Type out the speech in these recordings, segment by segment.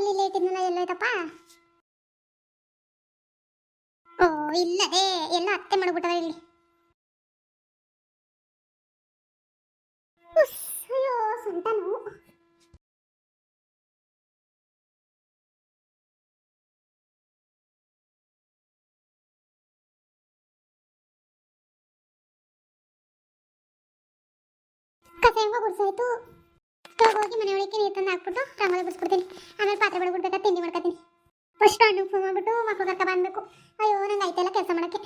ಬರಲಿಲ್ಲ ಎಲ್ಲ ಎಲ್ಲೋಯ್ತಪ್ಪ? ಓ ಇಲ್ಲ ಇಲ್ಲದೆ ಎಲ್ಲ ಅತ್ತೆ ಮಾಡ್ಬಿಟ್ಟವ ಇಲ್ಲಿ. ಅಯ್ಯೋ ಸೊಂಟ ನೋವು ಕಸ ಹೆಂಗ ಗುಡ್ಸಾಯ್ತು. ಇವಾಗ ಹೋಗಿ ಮನೆ ಒಳಗೆ ನೀರು ತಂದು ಹಾಕ್ಬಿಟ್ಟು ರಂಗೋಲಿ ಬಿಡಿಸ್ಬಿಡ್ತೀನಿ ಆಮೇಲೆ ಪಾತ್ರೆ ಬಡ್ಬಿಡ್ಬೇಕಾ ತಿಂಡಿ ಮಾಡ್ಕೊತೀನಿ ಫಸ್ಟ್ ಹಣ್ಣು ಫೋನ್ ಮಾಡ್ಬಿಟ್ಟು ಮಕ್ಕಳು ಕರ್ಕ ಬಂದ್ಬೇಕು ಅಯ್ಯೋ ನಂಗೆ ಆಯ್ತಲ್ಲ ಕೆಲಸ ಮಾಡಕ್ಕೆ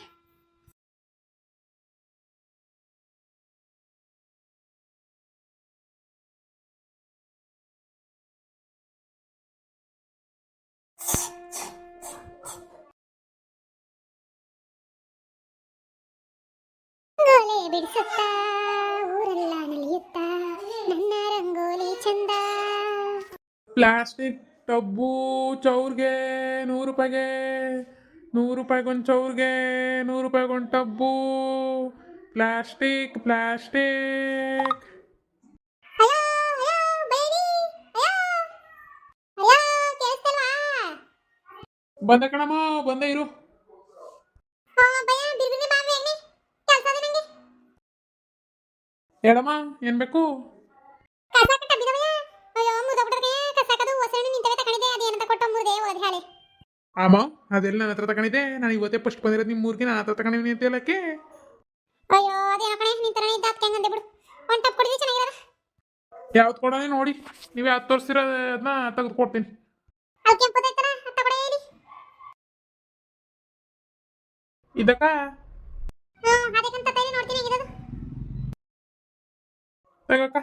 ಗೋಲೆ ಬಿಡಿಸುತ್ತ ಪ್ಲಾಸ್ಟಿಕ್ ಟಬ್ಬು ಚೌರ್ಗೆ ನೂರು ರೂಪಾಯಿಗೆ ನೂರು ರೂಪಾಯಿಗೊಂದು ಚೌರ್ಗೆ ನೂರು ರೂಪಾಯಿಗೊಂದು ಟಬ್ಬು. Plastic plastic. ಬಂದೆ ಕಣಮ್ಮ ಬಂದೆ ಇರು. ಹೇಳಮ್ಮ ಏನು ಬೇಕು? ಮುರ್ದೆ ಓದ್ ಹಾಳೆ. ಅದೆಲ್ಲ ನನ್ನ ಹತ್ರ ತಗೊಂಡಿದ್ದೆ. ನಾನು ಇವತ್ತೇ ಫಸ್ಟ್ ಬಂದಿರೋದು ನಿಮ್ಮ ಊರಿಗೆ ನಾನು ಹತ್ರ ತಗೊಂಡಿದ್ದೀನಿ ಅಂತ ಹೇಳಕ್ಕೆ. ಅಯ್ಯೋ ಅದೇನೋ ಕಣೆ ನಿಂತರ ಇದ್ದ ಅದಕ್ಕೆ ಹಂಗಂದೆ ಬಿಡು. ಒಂದು ಟಪ್ ಕೊಡಿದ್ರೆ ಚೆನ್ನಾಗಿರೋದು. ಯಾವ್ದು ಕೊಡೋಣ ನೋಡಿ. ನೀವು ಯಾವ್ದು ತೋರಿಸಿರೋ ಅದನ್ನ ತೆಗೆದು ಕೊಡ್ತೀನಿ. ಅಲ್ಲಿ ಕೆಂಪದೈತಲ್ಲ ಅತ್ತ ಕೊಡ ಹೇಳಿ. ಇದಕ್ಕ? ಹಾ ಅದಕ್ಕಂತ ತೈಲಿ ನೋಡ್ತೀನಿ ಇರೋದು ತಗಕ್ಕ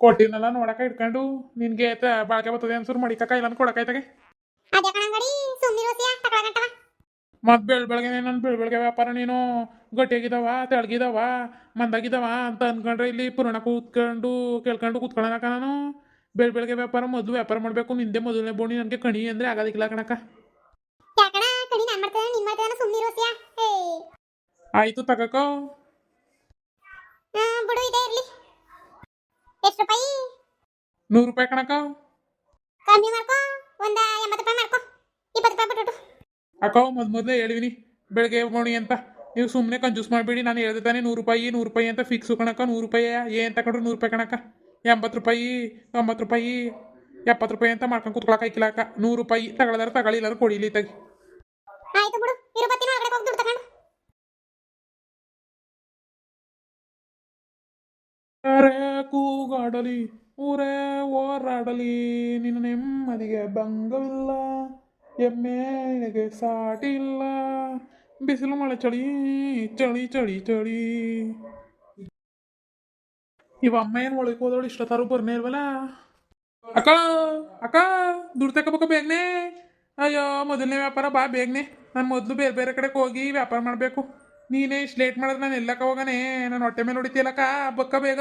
ಕೊಟ್ಟಿದ್ನಲ್ಲ ನೋಡಕ ಇಟ್ಕೊಂಡು. ನಿನ್ಗೆ ತ- ಬಾಳ್ಕೆ ಬರ್ತದೆ ಅನ್ಸೂರು ಮಡಿಕಕ್ಕ ಇಲ್ಲ ಕೊಡಕ ತಗೊಳಗಂಟವ ಮತ್ ಬೆಳ್ ಬೆಳಗ್ಗೆ ನನ್ನ ಬೆಳ್ ಬೆಳಗ್ಗೆ ವ್ಯಾಪಾರ ನೀನು. ಗಟ್ಟಿಯಾಗಿದಾವ ತೆಳಗಿದಾವ ಮಂದಾಗಿದಾವ ಅಂತ ಅನ್ಕೊಂಡ್ರೆ ಇಲ್ಲಿ ಪುರಾಣ ಕೂತ್ಕೊಂಡು ಕೇಳ್ಕೊಂಡು ಕೂತ್ಕೊಳಕ ನಾನು. ಬೆಳ್ ಬೆಳಗ್ಗೆ ವ್ಯಾಪಾರ ಮೊದಲು ವ್ಯಾಪಾರ ಮಾಡಬೇಕು. ನಿಂದೆ ಮೊದಲನೇ ಬೋಣಿ ನನಗೆ ಕಣಿ ಅಂದ್ರೆ ಆಗೋದಿಲ್ಲ ಕಣಕ ಯಾಕಣ ಕಣಿ? ನಾನ್ ಎಷ್ಟು ರೂಪಾಯಿ? ನೂರು ರೂಪಾಯಿ ಕಣಕ ಕಮ್ಮಿ ಮಾಡ್ಕೋ ಒಂದ ಎಂಬತ್ತು ರೂಪಾಯಿ ಮಾಡ್ಕೋ. ಇಪ್ಪತ್ತು ರೂಪಾಯಿ ಬಿಟ್ಟು ಅಕ್ಕ ಮೊದ್ ಮೊದಲೇ ಹೇಳಿವಿನಿ ಬೆಳಗ್ಗೆ ಬೋಣಿ ಅಂತ. ನೀವು ಸುಮ್ಮನೆ ಕಂಜೂಸ್ ಮಾಡಬೇಡಿ ನಾನು ಹೇಳ್ದೆ ತಾನೆ ನೂರು ರೂಪಾಯಿ ನೂರು ರೂಪಾಯಿ ಅಂತ ಫಿಕ್ಸ್ ಕಣಕ ನೂರು ರೂಪಾಯಿ ಏನು ತಗೊಂಡ್ರು ನೂರು ರೂಪಾಯಿ ಕಣಕ ಎಂಬತ್ತು ರೂಪಾಯಿ ತೊಂಬತ್ತು ರೂಪಾಯಿ ಎಪ್ಪತ್ತು ರೂಪಾಯಿ ಅಂತ ಮಾಡ್ಕೊಂಡು ಕುತ್ಕೊಳಕ್ಕೆ ಹಾಕಿಲ್ಲ ಅಕ್ಕ. ನೂರು ರೂಪಾಯಿ ತಗೊಳ್ಳೋದಾರ ತಗೊಳ್ಳಿಲ್ಲಾರ ಕೊಡಿಲಿ ತಗಿ ಆಯ್ತು ಬಿಡು ಇರು ಬತ್ತಿನ ಒಳಗಡೆ ಹೋಗಿ ದುಡ್ಡು ತಗೊಂಡು ಯಾರೇ ಕೂಗಾಡಲಿ, ಊರೇ ಓರಾಡಲಿ ನಿನ್ನ ನೆಮ್ಮದಿಗೆ ಭಂಗವಿಲ್ಲ ಎಮ್ಮೆಗೆ ಸಾಟಿ ಇಲ್ಲ ಬಿಸಿಲು ಮಳೆ ಚಳಿ ಚಳಿ ಚಳಿ ಚಳಿ. ಇವ ಅಮ್ಮ ಏನು ಒಳಗೆ ಹೋದವಳು? ಇಷ್ಟೊತ್ತಾರು ಬರ್ನೇ ಇಲ್ವಲ್ಲ? ಅಕ್ಕ ಅಕ್ಕ, ದುಡ್ಡು ತಗೋಬೇಕು ಬೇಗನೆ. ಅಯ್ಯೋ, ಮೊದಲನೇ ವ್ಯಾಪಾರ ಬಾ ಬೇಗನೆ. ನಾನು ಮೊದಲು ಬೇರೆ ಬೇರೆ ಕಡೆಗೆ ಹೋಗಿ ವ್ಯಾಪಾರ ಮಾಡಬೇಕು. ನೀನೇ ಇಷ್ಟು ಲೇಟ್ ಮಾಡಿದ್ರೆ ನಾನು ಎಲ್ಲಕ್ಕ ಹೋಗನೆ? ನಾನು ಹೊಟ್ಟೆ ಮೇಲೆ ಹೊಡಿತೀಯಲ್ಲಕ್ಕ? ಬಕ್ಕ ಬೇಗ.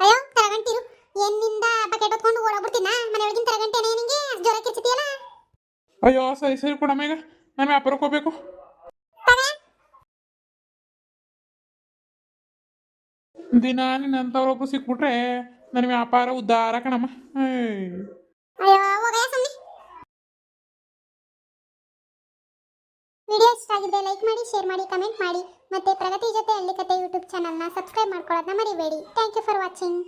ಅಯ್ಯೋ ತರಗಂಟಿರು ಎನ್ನಿಂದ ಬಕೆಟ್ ಹೊತ್ಕೊಂಡು ಓಡಾಡ್ಬಿಡ್ತೀನ ಮನೆ ಒಳಗಿನ ತರಗಂಟೇನೆ ನಿಂಗೆ ಜ್ವರ ಕಿರ್ಚಿತೀಯಲ್ಲ? ಅಯ್ಯೋ ಸರಿ ಸರಿ ಕೊಡಮ್ಮ ಈಗ. ನಾನು ವ್ಯಾಪಾರಕ್ಕೆ ಹೋಗ್ಬೇಕು. ದಿನ ನಿನ್ನಂಥವ್ರೊಬ್ರು ಸಿಕ್ಬಿಟ್ರೆ ನನ್ನ ವ್ಯಾಪಾರ ಉದ್ದಾರ ಕಣಮ್ಮ. ಅಯ್ಯೋ ವಿಡಿಯೋ ಇಷ್ಟ ಆಗಿದ್ರೆ ಲೈಕ್ ಮಾಡಿ, ಶೇರ್ ಮಾಡಿ, ಕಮೆಂಟ್ ಮಾಡಿ. ಮತ್ತೆ ಪ್ರಗತಿ ಜೊತೆ ಹಳ್ಳಿ ಕತೆ ಯೂಟ್ಯೂಬ್ ಚಾನಲ್ನ ಸಬ್ಸ್ಕ್ರೈಬ್ ಮಾಡ್ಕೊಳ್ಳೋದನ್ನ ಮರಿಬೇಡಿ. Thank you for watching.